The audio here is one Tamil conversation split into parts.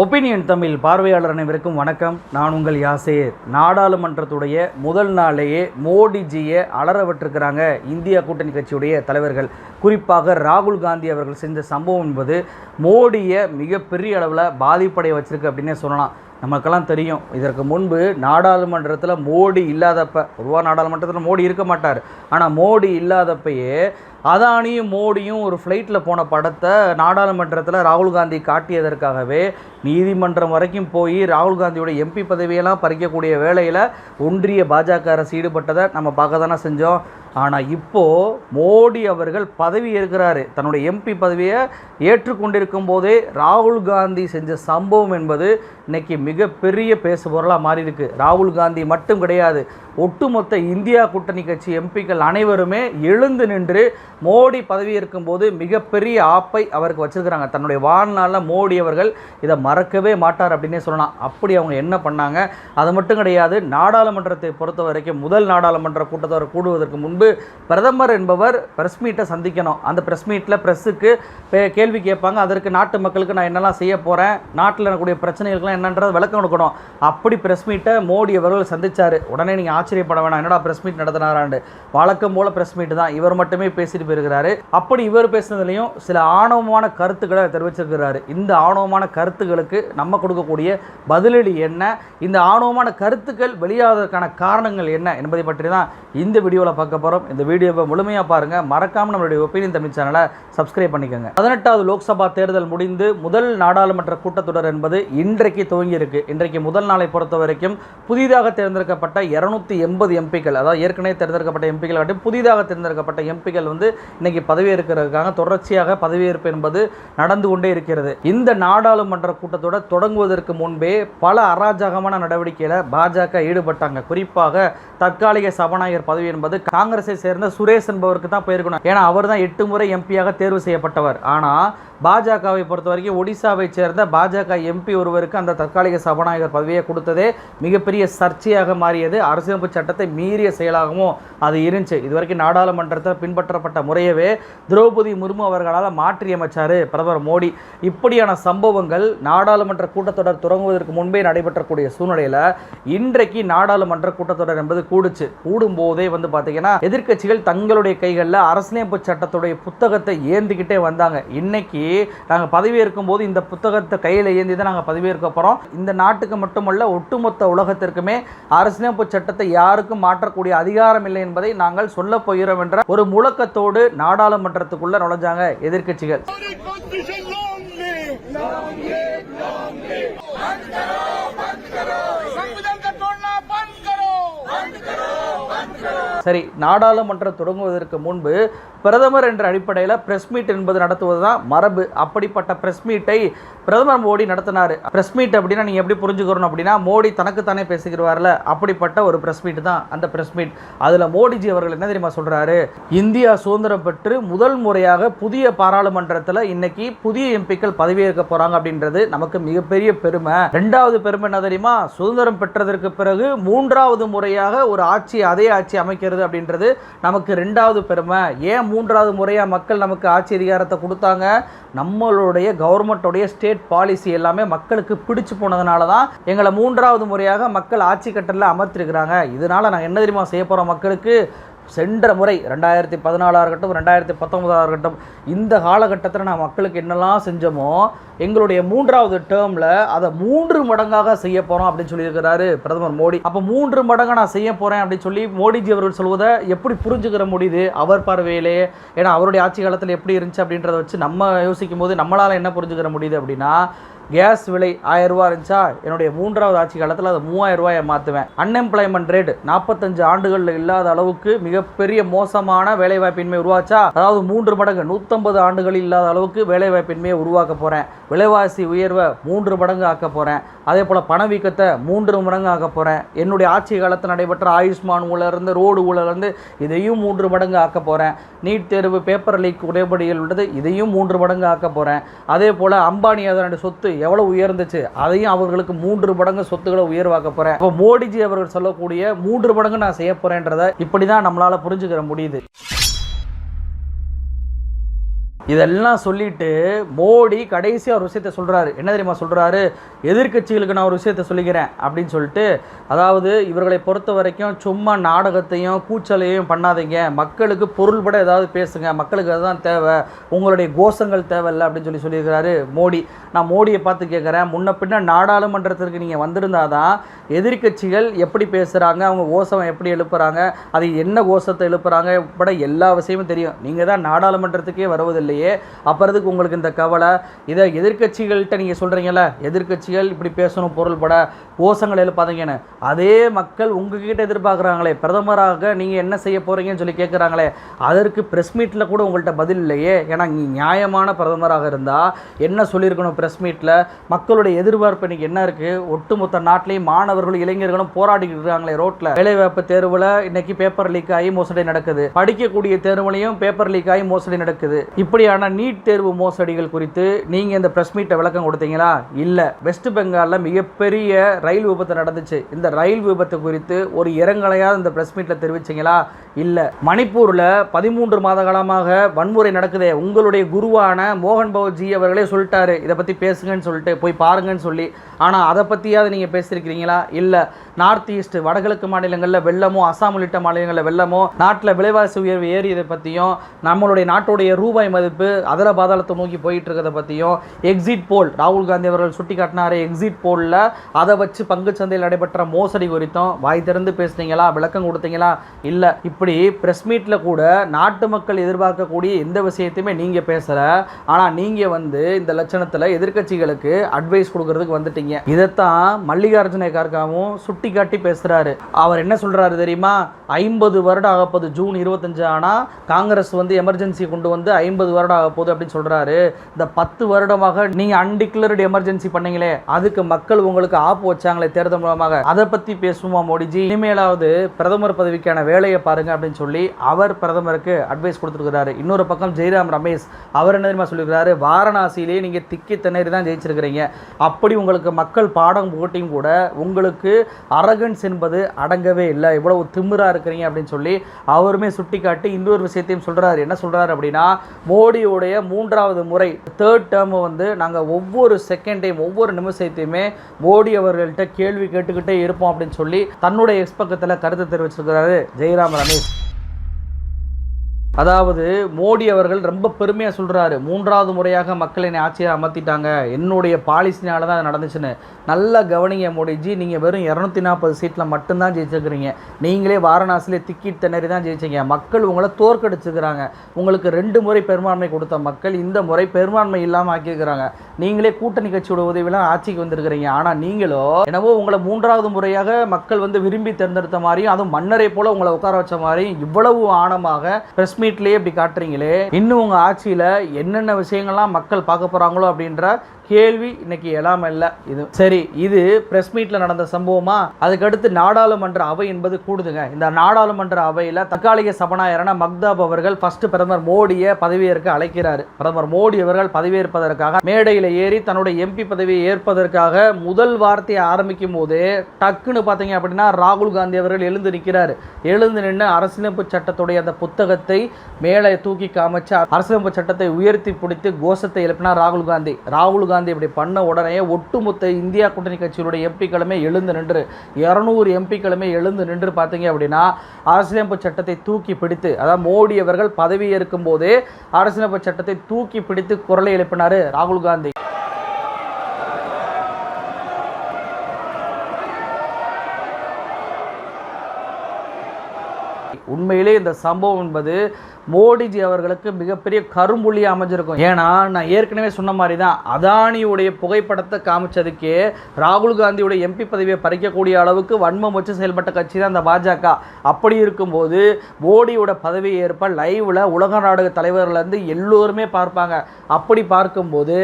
ஒப்பீனியன் தமிழ் பார்வையாளர் அனைவருக்கும் வணக்கம். நான் உங்கள் யாசேர். நாடாளுமன்றத்துடைய முதல் நாளேயே மோடிஜியை அலற விட்டிருக்கிறாங்க இந்தியா கூட்டணி கட்சியுடைய தலைவர்கள். குறிப்பாக ராகுல் காந்தி அவர்கள் செஞ்ச சம்பவம் என்பது மோடியை மிகப்பெரிய அளவில் பாதிப்படைய வச்சிருக்கு அப்படின்னே சொல்லலாம். நமக்கெல்லாம் தெரியும். இதற்கு முன்பு நாடாளுமன்றத்தில் மோடி இல்லாதப்ப பொதுவாக நாடாளுமன்றத்தில் மோடி இருக்க மாட்டார். ஆனால் மோடி இல்லாதப்பயே அதானியும் மோடியும் ஒரு ஃப்ளைட்டில் போன படத்தை நாடாளுமன்றத்தில் ராகுல் காந்தி காட்டியதற்காகவே நீதிமன்றம் வரைக்கும் போய் ராகுல் காந்தியோட எம்பி பதவியெல்லாம் பறிக்கக்கூடிய வேலையில் ஒன்றிய பாஜக அரசு ஈடுபட்டதை நம்ம பார்க்க தானே செஞ்சோம். ஆனால் இப்போது மோடி அவர்கள் பதவி ஏற்கிறாரு. தன்னுடைய எம்பி பதவியை ஏற்றுக்கொண்டிருக்கும் போதே ராகுல் காந்தி செஞ்ச சம்பவம் என்பது இன்றைக்கி மிகப்பெரிய பேசுபொருளாக மாறியிருக்கு. ராகுல் காந்தி மட்டும் கிடையாது ஒட்டுமொத்த இந்தியா கூட்டணி கட்சி எம்பிக்கள் அனைவருமே எழுந்து நின்று மோடி பதவி இருக்கும்போது மிகப்பெரிய ஆப்பை அவருக்கு வச்சுருக்கிறாங்க. தன்னுடைய வாழ்நாளில் மோடி அவர்கள் இதை மறக்கவே மாட்டார் அப்படின்னே சொல்லலாம். அப்படி அவங்க என்ன பண்ணாங்க? அது மட்டும் கிடையாது நாடாளுமன்றத்தை பொறுத்த வரைக்கும் முதல் நாடாளுமன்ற கூட்டத்தொடர் கூடுவதற்கு முன்பு பிரதமர் என்பவர் ப்ரெஸ் மீட்டை சந்திக்கணும். அந்த ப்ரெஸ் மீட்டில் ப்ரெஸ்ஸுக்கு கேள்வி கேட்பாங்க. அதற்கு நாட்டு மக்களுக்கு நான் என்னெல்லாம் செய்ய போகிறேன் நாட்டில் இருக்கக்கூடிய பிரச்சனைகளுக்கெல்லாம் என்னன்றது விளக்கம் கொடுக்கணும். அப்படி ப்ரெஸ் மீட்டை மோடி அவர்கள் சந்திச்சார். உடனே நீங்கள் ஆச்சரியப்பட வேணாம். என்னடா ப்ரெஸ் மீட் நடத்தினாராண்டு வழக்கம் போல் பிரஸ் மீட் தான். இவர் மட்டுமே பேசிட்டு போயிருக்கிறாரு. அப்படி இவர் பேசுனதுலையும் சில ஆணவமான கருத்துக்களை தெரிவிச்சிருக்கிறாரு. இந்த ஆணவமான கருத்துக்களுக்கு நம்ம கொடுக்கக்கூடிய பதிலடி என்ன? இந்த ஆணவமான கருத்துக்கள் வெளியாவதற்கான காரணங்கள் என்ன என்பதை பற்றி தான் இந்த வீடியோவில் பார்க்க போகிறோம் இந்த வீடியோவை முழுமையாக பாருங்கள் மறக்காமல் நம்மளுடைய ஒப்பீனியன் தமிழ் சேனலை சப்ஸ்கிரைப் பண்ணிக்கோங்க. பதினெட்டாவது லோக்சபா தேர்தல் முடிந்து முதல் நாடாளுமன்ற கூட்டத்தொடர் என்பது இன்றைக்கு துவங்கியிருக்கு இன்றைக்கு முதல் நாளை பொறுத்த வரைக்கும் புதிதாக தேர்ந்தெடுக்கப்பட்ட இரநூத்தி எண்பது எம்பிக்கள் அதாவது ஏற்கனவே தேர்ந்தெடுக்கப்பட்ட எம்பிக்கள் காட்டி புதிதாக தேர்ந்தெடுக்கப்பட்ட எம்பிக்கள் வந்து இன்னைக்கு பதவியேற்கிறதுக்காக தொடர்ச்சியாக பதவியேற்பு என்பது நடந்து கொண்டே இருக்கிறது. இந்த நாடாளுமன்ற கூட்டத்தொடர் தொடங்குவதற்கு முன்பே பல அராஜகமான நடவடிக்கையில் பாஜக ஈடுபட்டாங்க. குறிப்பாக தற்காலிக சபாநாயகர் பதவி என்பது காங்கிரஸ் சேர்ந்த சுரேஷ் என்பவருக்கு தான் போயிருக்கணும். ஏன்னா அவர் தான் எட்டு முறை எம்பியாக தேர்வு செய்யப்பட்டவர். ஆனால் பாஜகவை பொறுத்த வரைக்கும் ஒடிசாவை சேர்ந்த பாஜக எம்பி ஒருவருக்கு அந்த தற்காலிக சபாநாயகர் பதவியை கொடுத்ததே மிகப்பெரிய சர்ச்சையாக மாறியது. அரசியலமைப்பு சட்டத்தை மீறிய செயலாகவும் அது இருந்துச்சு. இதுவரைக்கும் நாடாளுமன்றத்தில் பின்பற்றப்பட்ட முறையவே திரௌபதி முர்மு அவர்களால் மாற்றியமைச்சார் பிரதமர் மோடி. இப்படியான சம்பவங்கள் நாடாளுமன்ற கூட்டத்தொடர் தொடங்குவதற்கு முன்பே நடைபெற்றக்கூடிய சூழ்நிலையில் இன்றைக்கு நாடாளுமன்ற கூட்டத்தொடர் என்பது கூடுச்சு. கூடும்போதே வந்து பார்த்தீங்கன்னா எதிர்க்கட்சிகள் தங்களுடைய கைகளில் அரசியலமைப்பு சட்டத்துடைய புத்தகத்தை ஏந்திக்கிட்டே வந்தாங்க. இன்னைக்கு நாங்கள் பதவியேற்கும் போது இந்த புத்தகத்தை கையில் ஏந்தி தான் நாங்கள் பதவியேற்க போகிறோம் இந்த நாட்டுக்கு மட்டுமல்ல ஒட்டுமொத்த உலகத்திற்குமே அரசியலமைப்பு சட்டத்தை யாருக்கும் மாற்றக்கூடிய அதிகாரம் இல்லை என்பதை நாங்கள் சொல்ல போகிறோம் என்ற ஒரு முழக்கத்தோடு நாடாளுமன்றத்துக்குள்ள நுழைஞ்சாங்க எதிர்க்கட்சிகள். சரி நாடாளுமன்றம் தொடங்குவதற்கு முன்பு பிரதமர் என்ற அடிப்படையில் பிரஸ் மீட் என்பது நடத்துவது தான் மரபு. அப்படிப்பட்ட பிரஸ் மீட்டை பிரதமர் மோடி நடத்தினார். பிரஸ் மீட் அப்படின்னா நீங்கள் எப்படி புரிஞ்சுக்கிறோம் அப்படின்னா மோடி தனக்குத்தானே பேசுகிறவார்ல அப்படிப்பட்ட ஒரு பிரஸ் மீட் தான் அந்த பிரஸ் மீட் அதில் மோடிஜி அவர்கள் என்ன தெரியுமா சொல்கிறாரு இந்தியா சுதந்திரம் பெற்று முதல் முறையாக புதிய பாராளுமன்றத்தில் இன்னைக்கு புதிய எம்பிக்கள் பதவியேற்க போகிறாங்க அப்படின்றது நமக்கு மிகப்பெரிய பெருமை. ரெண்டாவது பெருமை என்ன தெரியுமா? சுதந்திரம் பெற்றதற்கு பிறகு மூன்றாவது முறையாக ஒரு ஆட்சி அதே ஆட்சி அமைக்கிறது அப்படின்றது நமக்கு ரெண்டாவது பெருமை. ஏன் மூன்றாவது முறையாக மக்கள் நமக்கு ஆட்சி அதிகாரத்தை கொடுத்தாங்க? நம்மளுடைய கவர்மெண்ட்டோடைய ஸ்டேட் பாலிசி எல்லாமே மக்களுக்கு பிடிச்சு போனதுனால தான் எங்களை மூன்றாவது முறையாக மக்கள் ஆட்சி கட்டத்தில் அமர்த்திருக்கிறாங்க. இதனால் நாங்கள் என்ன தெரியுமா செய்ய போகிறோம் மக்களுக்கு? சென்ற முறை ரெண்டாயிரத்தி பதினாலாக இருக்கட்டும் ரெண்டாயிரத்தி பத்தொன்பதாக இருக்கட்டும் இந்த காலகட்டத்தில் நான் மக்களுக்கு என்னெல்லாம் செஞ்சோமோ எங்களுடைய மூன்றாவது டேர்மில் அதை மூன்று மடங்காக செய்ய போகிறோம் அப்படின்னு சொல்லியிருக்கிறாரு பிரதமர் மோடி. அப்போ மூன்று மடங்காக நான் செய்ய போகிறேன் அப்படின்னு சொல்லி மோடிஜி அவர்கள் சொல்வதை எப்படி புரிஞ்சுக்கிற முடியுது? அவர் பார்வையிலே ஏன்னா அவருடைய ஆட்சி காலத்தில் எப்படி இருந்துச்சு அப்படின்றத வச்சு நம்ம யோசிக்கும் போது நம்மளால் என்ன புரிஞ்சுக்கிற முடியுது அப்படின்னா கேஸ் விலை ஆயிரம் ரூபா இருந்துச்சா? என்னுடைய மூன்றாவது ஆட்சி காலத்தில் அதை மூவாயிரம் ரூபாயை மாற்றுவேன் அன்எம்ப்ளாய்மெண்ட் ரேட் நாற்பத்தஞ்சு ஆண்டுகளில் இல்லாத அளவுக்கு மிகப்பெரிய மோசமான வேலைவாய்ப்பின்மை உருவாச்சா? அதாவது மூன்று மடங்கு நூற்றம்பது ஆண்டுகளில் இல்லாத அளவுக்கு வேலைவாய்ப்பின்மையை உருவாக்க போகிறேன் விலைவாசி உயர்வை மூன்று மடங்கு ஆக்க போகிறேன் அதே போல் பணவீக்கத்தை மூன்று மடங்கு ஆக்க போகிறேன் என்னுடைய ஆட்சி காலத்தில் நடைபெற்ற ஆயுஷ்மான் ஊழலேருந்து ரோடு ஊழலேருந்து இதையும் மூன்று மடங்கு ஆக்க போகிறேன் நீட் தேர்வு பேப்பர் லீக் உடைபடிகள் உள்ளது இதையும் மூன்று மடங்கு ஆக்க போகிறேன் அதே போல் அம்பானி அதனுடைய சொத்து எவ்வளோ உயர்ந்துச்சு? அதையும் அவர்களுக்கு மூன்று மடங்கு சொத்துக்களை உயர்வாக்க போகிறேன் இப்போ மோடிஜி அவர்கள் சொல்லக்கூடிய மூன்று மடங்கு நான் செய்ய போகிறேன்றதை இப்படி தான் நம்மளால் புரிஞ்சுக்கிற முடியுது. இதெல்லாம் சொல்லிட்டு மோடி கடைசியாக ஒரு விஷயத்த சொல்கிறாரு என்ன தெரியுமா சொல்கிறாரு எதிர்க்கட்சிகளுக்கு நான் ஒரு விஷயத்த சொல்லிக்கிறேன் அப்படின்னு சொல்லிட்டு அதாவது இவர்களை பொறுத்த வரைக்கும் சும்மா நாடகத்தையும் கூச்சலையும் பண்ணாதீங்க. மக்களுக்கு பொருள்பட ஏதாவது பேசுங்க. மக்களுக்கு அதுதான் தேவை. உங்களுடைய கோஷங்கள் தேவையில்லை அப்படின்னு சொல்லி சொல்லியிருக்கிறாரு மோடி. நான் மோடியை பார்த்து கேட்குறேன் முன்ன பின்ன நாடாளுமன்றத்திற்கு நீங்கள் வந்திருந்தாதான் எதிர்க்கட்சிகள் எப்படி பேசுகிறாங்க அவங்க கோஷம் எப்படி எழுப்புறாங்க அது என்ன கோஷத்தை எழுப்புறாங்க உட்பட எல்லா விஷயமும் தெரியும். நீங்கள் தான் நாடாளுமன்றத்துக்கே வருவதில்லை. இல்லையே அப்புறத்துக்கு உங்களுக்கு இந்த கவலை? இதை எதிர்கட்சிகள்கிட்ட நீங்கள் சொல்கிறீங்கள எதிர்கட்சிகள் இப்படி பேசணும் பொருள்பட கோஷங்கள் எழுப்பாதீங்கன்னு. அதே மக்கள் உங்ககிட்ட எதிர்பார்க்குறாங்களே பிரதமராக நீங்கள் என்ன செய்ய போகிறீங்கன்னு சொல்லி கேட்குறாங்களே அதற்கு ப்ரெஸ் மீட்டில் கூட உங்கள்கிட்ட பதில் இல்லையே. ஏன்னா நீ நியாயமான பிரதமராக இருந்தால் என்ன சொல்லியிருக்கணும் ப்ரெஸ் மீட்டில் மக்களுடைய எதிர்பார்ப்பு இன்றைக்கி என்ன இருக்குது ஒட்டுமொத்த நாட்டிலையும் மாணவர்களும் இளைஞர்களும் போராடிக்கிட்டு இருக்காங்களே ரோட்டில் வேலைவாய்ப்பு தேர்வில் இன்னைக்கு பேப்பர் லீக் ஆகி மோசடி நடக்குது. படிக்கக்கூடிய தேர்வுலையும் பேப்பர் லீக் ஆகி மோசடி நடக்குது. இப்படி இப்படியான நீட் தேர்வு மோசடிகள் குறித்து நீங்கள் இந்த ப்ரெஸ் மீட்டை விளக்கம் கொடுத்தீங்களா? இல்லை. வெஸ்ட் பெங்காலில் மிகப்பெரிய ரயில் விபத்து நடந்துச்சு. இந்த ரயில் விபத்து குறித்து ஒரு இரங்கலையாக இந்த ப்ரெஸ் மீட்டில் தெரிவிச்சீங்களா? இல்லை. மணிப்பூரில் பதிமூன்று மாத காலமாக வன்முறை நடக்குதே. உங்களுடைய குருவான மோகன் பவஜி அவர்களே சொல்லிட்டாரு. இதை பற்றி பேசுங்கன்னு சொல்லிட்டு போய் பாருங்கன்னு சொல்லி. ஆனால் அதை பற்றியாவது நீங்கள் பேசியிருக்கிறீங்களா? இல்லை. நார்த் ஈஸ்ட் வடகிழக்கு மாநிலங்களில் வெள்ளமோ அசாம் உள்ளிட்ட மாநிலங்களில் வெள்ளமோ நாட்டில் விலைவாசி உயர்வு ஏறியதை பற்றியும் நம்மளுடைய நாட்டுடைய ரூபாய் மதிப்பு அதர பாதாளத்தை நோக்கி போயிட்டு இருக்கிறத பற்றியும் எக்ஸிட் போல் ராகுல் காந்தி அவர்கள் சுட்டி காட்டினார் எக்ஸிட் போலில் அதை வச்சு பங்கு சந்தையில் நடைபெற்ற மோசடி குறித்தும் வாய் திறந்து பேசுனீங்களா விளக்கம் கொடுத்தீங்களா? இல்லை இப்படி ப்ரெஸ் மீட்டில் கூட நாட்டு மக்கள் எதிர்பார்க்கக்கூடிய எந்த விஷயத்தையுமே நீங்கள் பேசலை. ஆனால் நீங்கள் வந்து இந்த லட்சணத்தில் எதிர்க்கட்சிகளுக்கு அட்வைஸ் கொடுக்கறதுக்கு வந்துட்டீங்க. இதைத்தான் மல்லிகார்ஜுன கார்காவும் சுட்டி காட்டி பேசுகிறாரு அவர் என்ன சொல்கிறாரு தெரியுமா? ஐம்பது வருடம் ஆகப்போது ஜூன் இருபத்தஞ்சு ஆனால் காங்கிரஸ் வந்து எமர்ஜென்சி கொண்டு வந்து ஐம்பது வருடம் வருடம் ஆக போகுது அப்படின்னு சொல்கிறாரு இந்த பத்து வருடமாக நீங்கள் அன்டிக்ளர்டு எமர்ஜென்சி பண்ணீங்களே அதுக்கு மக்கள் உங்களுக்கு ஆப்பு வச்சாங்களே தேர்தல் மூலமாக. அதை பற்றி பேசுவோமா மோடிஜி? இனிமேலாவது பிரதமர் பதவிக்கான வேலையை பாருங்க அப்படின்னு சொல்லி அவர் பிரதமருக்கு அட்வைஸ் கொடுத்துருக்கிறாரு. இன்னொரு பக்கம் ஜெயராம் ரமேஷ் அவர் என்ன தெரியுமா சொல்லியிருக்கிறாரு? வாரணாசியிலே நீங்கள் திக்கி திணறி தான் ஜெயிச்சிருக்கிறீங்க. அப்படி உங்களுக்கு மக்கள் பாடம் போட்டியும் கூட உங்களுக்கு அரகன்ஸ் என்பது அடங்கவே இல்லை. இவ்வளவு திமிராக இருக்கிறீங்க அப்படின்னு சொல்லி அவருமே சுட்டி காட்டி இன்னொரு விஷயத்தையும் சொல்கிறாரு என்ன சொல்கிறாரு அப்படின்னா மோடியுடைய மூன்றாவது முறை தேர்ட் டேர்ம் வந்து நாங்கள் ஒவ்வொரு செகண்டையும் ஒவ்வொரு நிமிஷத்தையுமே மோடி அவர்கள்ட்ட கேள்வி கேட்டுக்கிட்டே இருப்போம் அப்படின்னு சொல்லி தன்னுடைய எக்ஸ்பக்கத்தில் கருத்து தெரிவிச்சிருக்கிறாரு ஜெயராம் ரமேஷ். அதாவது மோடி அவர்கள் ரொம்ப பெருமையாக சொல்கிறாரு மூன்றாவது முறையாக மக்கள் என்னை ஆட்சியை அமர்த்திட்டாங்க. என்னுடைய பாலிசினால தான் அது நடந்துச்சுன்னு. நல்லா கவனிங்க மோடிஜி நீங்கள் வெறும் இரநூத்தி நாற்பது சீட்டில் மட்டும்தான் ஜெயிச்சிருக்கிறீங்க. நீங்களே வாரணாசியிலே திக்கி திணறி தான் ஜெயிச்சீங்க. மக்கள் உங்களை தோற்கடிச்சுக்கிறாங்க. உங்களுக்கு ரெண்டு முறை பெரும்பான்மை கொடுத்த மக்கள் இந்த முறை பெரும்பான்மை இல்லாமல் ஆக்கியிருக்கிறாங்க. நீங்களே கூட்டணி கட்சியோட உதவியெல்லாம் ஆட்சிக்கு வந்திருக்கிறீங்க. ஆனால் நீங்களோ என்னவோ உங்களை மூன்றாவது முறையாக மக்கள் வந்து விரும்பி தேர்ந்தெடுத்த மாதிரியும் அதுவும் மன்னரை போல உங்களை உட்கார வச்ச மாதிரியும் இவ்வளவு ஆணமாக பிரஸ் மீட்லேயே இப்படி காட்டுறீங்களே இன்னும் உங்கள் ஆட்சியில் என்னென்ன விஷயங்கள்லாம் மக்கள் பார்க்க போகிறாங்களோ அப்படின்ற கேள்வி இன்னைக்கு எழாம இல்லை. இது சரி இது பிரஸ் மீட்ல நடந்த சம்பவமா? அதுக்கடுத்து நாடாளுமன்ற அவை என்பது கூடுதுங்க. இந்த நாடாளுமன்ற அவையில் தற்காலிக சபாநாயகரான மக்தாப் அவர்கள் ஃபர்ஸ்ட் பிரதமர் மோடியை பதவியேற்க அழைக்கிறாரு. பிரதமர் மோடி அவர்கள் பதவியேற்பதற்காக மேடையில் ஏறி தன்னுடைய எம்பி பதவியை ஏற்பதற்காக முதல் வார்த்தையை ஆரம்பிக்கும் போது டக்குன்னு பார்த்தீங்க அப்படின்னா ராகுல் காந்தி அவர்கள் எழுந்து நிற்கிறாரு எழுந்து நின்று அரசியலமைப்பு சட்டத்துடைய அந்த புத்தகத்தை மேலே தூக்கி காமிச்சு அரசியலமைப்பு சட்டத்தை உயர்த்தி பிடித்து கோஷத்தை எழுப்பினார் ராகுல் காந்தி. ராகுல் காந்தி இப்படி பண்ண உடனே ஒட்டுமொத்த இந்தியா கூட்டணி கட்சியினுடைய எம்பிக்களுமே எழுந்து நின்று இரநூறு எம்பிக்களுமே எழுந்து நின்று பார்த்தீங்க அப்படின்னா அரசியலமைப்பு சட்டத்தை தூக்கி பிடித்து அதாவது மோடி அவர்கள் பதவியேற்கும் போதே அரசியலமைப்பு சட்டத்தை தூக்கி பிடித்து குரலை எழுப்பினார் ராகுல் காந்தி. உண்மையிலே இந்த சம்பவம் என்பது மோடிஜி அவர்களுக்கு மிகப்பெரிய கரும்புள்ளி அமைஞ்சிருக்கும். ஏன்னா நான் ஏற்கனவே சொன்ன மாதிரி தான் அதானியுடைய புகைப்படத்தை காமிச்சதுக்கே ராகுல் காந்தியுடைய எம்பி பதவியை பறிக்கக்கூடிய அளவுக்கு வன்மம் வச்சு செயல்பட்ட கட்சி தான் அந்த பாஜக. அப்படி இருக்கும்போது மோடியோட பதவி ஏற்ப லைவில் உலக நாடக தலைவர்லேருந்து எல்லோருமே பார்ப்பாங்க. அப்படி பார்க்கும்போது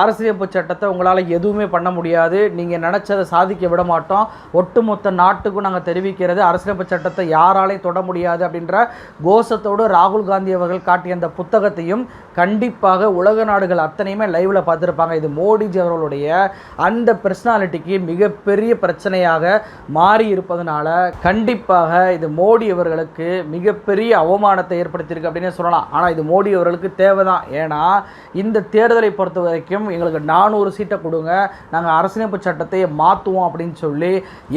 அரசியலமைப்பு சட்டத்தை உங்களால் எதுவுமே பண்ண முடியாது. நீங்கள் நினச்சதை சாதிக்க விட மாட்டோம். ஒட்டுமொத்த நாட்டுக்கும் நாங்கள் தெரிவிக்கிறது அரசியலமைப்பு சட்டத்தை யாராலையும் தொட முடியாது அப்படின்ற கோஷத்தோடு ராகுல் ராகுல் காந்தி அவர்கள் காட்டிய அந்த புத்தகத்தையும் கண்டிப்பாக உலக நாடுகள் அத்தனையுமே லைவில் பார்த்துருப்பாங்க. இது மோடிஜி அவர்களுடைய அந்த பர்சனாலிட்டிக்கு மிகப்பெரிய பிரச்சனையாக மாறி இருப்பதனால கண்டிப்பாக இது மோடி அவர்களுக்கு மிகப்பெரிய அவமானத்தை ஏற்படுத்தியிருக்கு அப்படின்னு சொல்லலாம். ஆனால் இது மோடி அவர்களுக்கு தேவைதான். ஏன்னா இந்த தேர்தலை பொறுத்த வரைக்கும் எங்களுக்கு நானூறு சீட்டை கொடுங்க. நாங்கள் அரசியலமைப்பு சட்டத்தை மாற்றுவோம் அப்படின்னு சொல்லி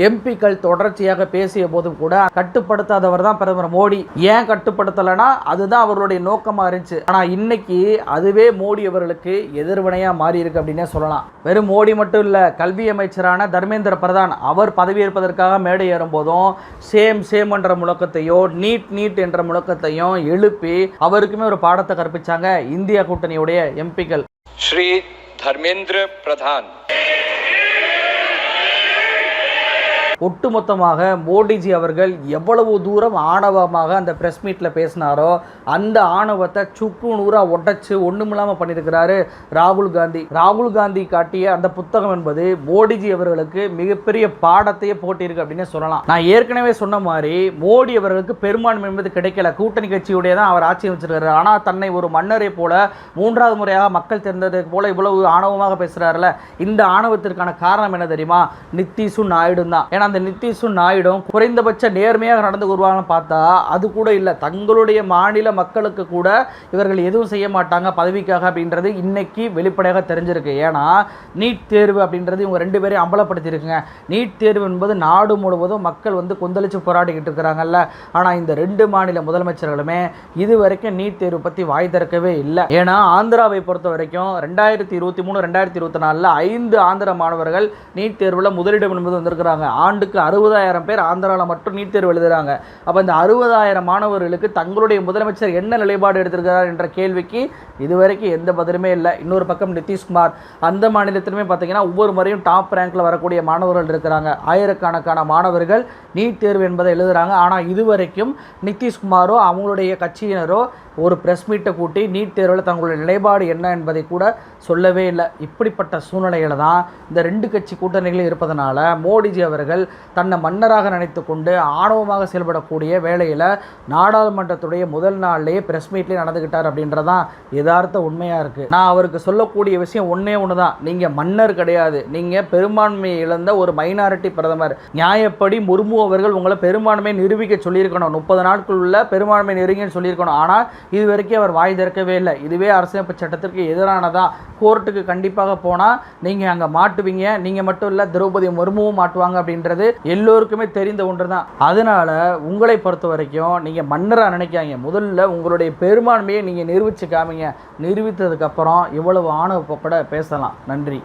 எம்பிக்கள் தொடர்ச்சியாக பேசிய போதும் கூட கட்டுப்படுத்தாதவர் தான் பிரதமர் மோடி. ஏன் கட்டுப்படுத்தலைன்னா அதுதான் அவருடைய நோக்கமாக இருந்துச்சு. ஆனால் இன்னைக்கு அதுவே மோடி அவர்களுக்கு எதிர்வினையாக மாறி இருக்கு அப்படின்னே சொல்லலாம். வெறும் மோடி மட்டும் இல்லை கல்வி அமைச்சரான தர்மேந்திர பிரதான் அவர் பதவியேற்பதற்காக மேடை ஏறும் போதும் சேம் சேம் என்ற முழக்கத்தையோ நீட் நீட் என்ற முழக்கத்தையும் எழுப்பி அவருக்குமே ஒரு பாடத்தை கற்பிச்சாங்க இந்தியா கூட்டணியுடைய எம்பிக்கள். ஸ்ரீ தர்மேந்திர பிரதான். ஒட்டுமொத்தமாக மோடிஜி அவர்கள் எவ்வளவு தூரம் ஆணவமாக அந்த ப்ரெஸ் மீட்டில் பேசினாரோ அந்த ஆணவத்தை சுக்கு நூறாக உடைச்சு ஒன்றுமில்லாமல் பண்ணியிருக்கிறாரு ராகுல் காந்தி. ராகுல் காந்தி காட்டிய அந்த புத்தகம் என்பது மோடிஜி அவர்களுக்கு மிகப்பெரிய பாடத்தையே போட்டியிருக்கு அப்படின்னு சொல்லலாம். நான் ஏற்கனவே சொன்ன மாதிரி மோடி அவர்களுக்கு பெரும்பான்மை என்பது கிடைக்கல. கூட்டணி கட்சியுடைய தான் அவர் ஆட்சி அமைச்சிருக்காரு ஆனால் தன்னை ஒரு மன்னரை போல மூன்றாவது முறையாக மக்கள் தேர்ந்ததுக்கு போல இவ்வளவு ஆணவமாக பேசுகிறாருல இந்த ஆணவத்திற்கான காரணம் என்ன தெரியுமா? நித்திஷு நாயுடு தான் ஏன்னா அந்த நிதிஷும் நாயுடும் குறைந்தபட்ச நேர்மையாக நடந்து வருவாங்கன்னு பார்த்தா அது கூட இல்லை. தங்களுடைய மாநில மக்களுக்கு கூட இவர்கள் எதுவும் செய்ய மாட்டாங்க பதவிக்காக அப்படின்றது இன்னைக்கு வெளிப்படையாக தெரிஞ்சிருக்கு. ஏன்னா நீட் தேர்வு அப்படின்றது இவங்க ரெண்டு பேரையும் அம்பலப்படுத்தியிருக்குங்க. நீட் தேர்வு என்பது நாடு முழுவதும் மக்கள் வந்து கொந்தளித்து போராடிக்கிட்டு இருக்கிறாங்கல்ல. ஆனால் இந்த ரெண்டு மாநில முதலமைச்சர்களுமே இது வரைக்கும் நீட் தேர்வு பற்றி வாய் திறக்கவே இல்லை. ஏன்னா ஆந்திராவை பொறுத்த வரைக்கும் ரெண்டாயிரத்தி இருபத்தி மூணு ரெண்டாயிரத்தி இருபத்தி நாலில் ஐந்து ஆந்திர மாணவர்கள் நீட் தேர்வில் முதலிடம் என்பது வந்திருக்கிறாங்க. ஆண்டுக்கு அறுபதாயிரம் பேர் ஆந்திராவில் மட்டும் நீட் தேர்வு எழுதுகிறாங்க அப்போ இந்த அறுபதாயிரம் மாணவர்களுக்கு தங்களுடைய முதலமைச்சர் என்ன நிலைப்பாடு எடுத்திருக்கிறார் என்ற கேள்விக்கு இதுவரைக்கும் எந்த பதிலுமே இல்லை. இன்னொரு பக்கம் நிதிஷ்குமார் அந்த மாநிலத்திலுமே பார்த்தீங்கன்னா ஒவ்வொரு முறையும் டாப் ரேங்கில் வரக்கூடிய மாணவர்கள் இருக்கிறாங்க. ஆயிரக்கணக்கான மாணவர்கள் நீட் தேர்வு என்பதை எழுதுகிறாங்க ஆனால் இதுவரைக்கும் நிதிஷ்குமாரோ அவங்களுடைய கட்சியினரோ ஒரு ப்ரெஸ் மீட்டை கூட்டி நீட் தேர்வில் தங்களுடைய நிலைப்பாடு என்ன என்பதை கூட சொல்லவே இல்லை. இப்படிப்பட்ட சூழ்நிலையில தான் இந்த ரெண்டு கட்சி கூட்டணிகளும் இருப்பதனால மோடிஜி அவர்கள் தன்னை மன்னராக நினைத்து கொண்டு ஆணவமாக செயல்படக்கூடிய வேளையில் நாடாளுமன்றத்துடைய முதல் நாள்லேயே ப்ரெஸ் மீட்லேயே நடந்துக்கிட்டார் அப்படின்றதான் யதார்த்த உண்மையாக இருக்குது நான் அவருக்கு சொல்லக்கூடிய விஷயம் ஒன்றே ஒன்று தான் நீங்கள் மன்னர் கிடையாது. நீங்கள் பெரும்பான்மையை இழந்த ஒரு மைனாரிட்டி பிரதமர். நியாயப்படி முர்மு அவர்கள் உங்களை பெரும்பான்மையை நிரூபிக்க சொல்லியிருக்கணும். முப்பது நாட்கள் உள்ள பெரும்பான்மை நெருங்கின்னு சொல்லியிருக்கணும். ஆனால் இது வரைக்கும் அவர் வாய் திறக்கவே இல்லை. இதுவே அரசியலமைப்பு சட்டத்திற்கு எதிரானதா? கோர்ட்டுக்கு கண்டிப்பாக போனால் நீங்கள் அங்கே மாட்டுவீங்க. நீங்கள் மட்டும் இல்லை திரௌபதி முர்முவும் மாட்டுவாங்க அப்படின்றது எல்லோருக்குமே தெரிந்த ஒன்று தான் அதனால உங்களை பொறுத்த வரைக்கும் நீங்கள் மன்னராக நினைக்காங்க முதல்ல உங்களுடைய பெரும்பான்மையை நீங்கள் நிரூபித்து காமிங்க. நிரூபித்ததுக்கப்புறம் இவ்வளவு ஆணவப்பட பேசலாம். நன்றி.